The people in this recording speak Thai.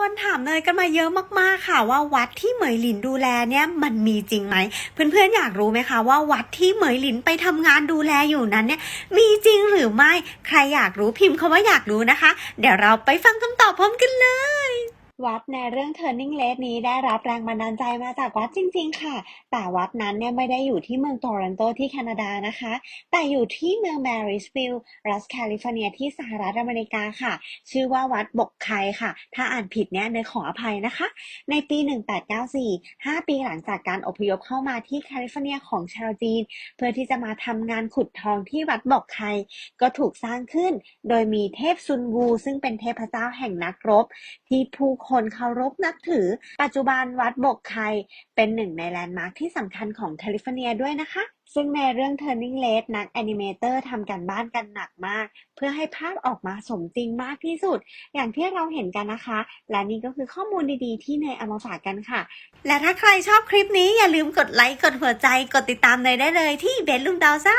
คนถามเนยกันมาเยอะมากๆค่ะ ว่าวัดที่เหมยหลินดูแลเนี่ยมันมีจริงไหมเพื่อนๆอยากรู้ไหมคะว่าวัดที่เหมยหลินไปทำงานดูแลอยู่นั้นเนี่ยมีจริงหรือไม่ใครอยากรู้พิมพ์คาว่าอยากรู้นะคะ เดี๋ยวเราไปฟังคำตอบพร้อมกันเลย วัดในเรื่อง Turning Red นี้ได้รับแรงบันดาลใจมาจากวัดจริง ๆ ค่ะ แต่วัดนั้นเนี่ยไม่ได้อยู่ที่เมืองโตรอนโตที่แคนาดานะคะ แต่อยู่ที่เมืองแมริสวิลล์รัฐแคลิฟอร์เนียที่สหรัฐอเมริกาค่ะ ชื่อว่าวัดบกไคค่ะ ถ้าอ่านผิดเนี่ยเนยขออภัยนะคะ ในปี 1894 5 ปีหลังจากการอพยพเข้ามาที่แคลิฟอร์เนียของชาวจีน เพื่อที่จะมาทำงานขุดทองที่วัดบกไคก็ถูกสร้างขึ้น โดยมีเทพซุนวูซึ่งเป็นเทพเจ้าแห่งนักรบที่ผู้คคนเคารพนับถือ ปัจจุบันวัดบกไคเป็นหนึ่งในแลนด์มาร์คที่สำคัญของแคลิฟอร์เนียด้วยนะคะ ซึ่งในเรื่อง Turning Red นักแอนิเมเตอร์ทำการบ้านกันหนักมาก เพื่อให้ภาพออกมาสมจริงมากที่สุด อย่างที่เราเห็นกันนะคะ และนี่ก็คือข้อมูลดีๆ ที่เนยเอามาฝากกันค่ะ และถ้าใครชอบคลิปนี้อย่าลืมกดไลค์กดหัวใจกดติดตามเนยได้เลยที่เบสลุงดาวซ่า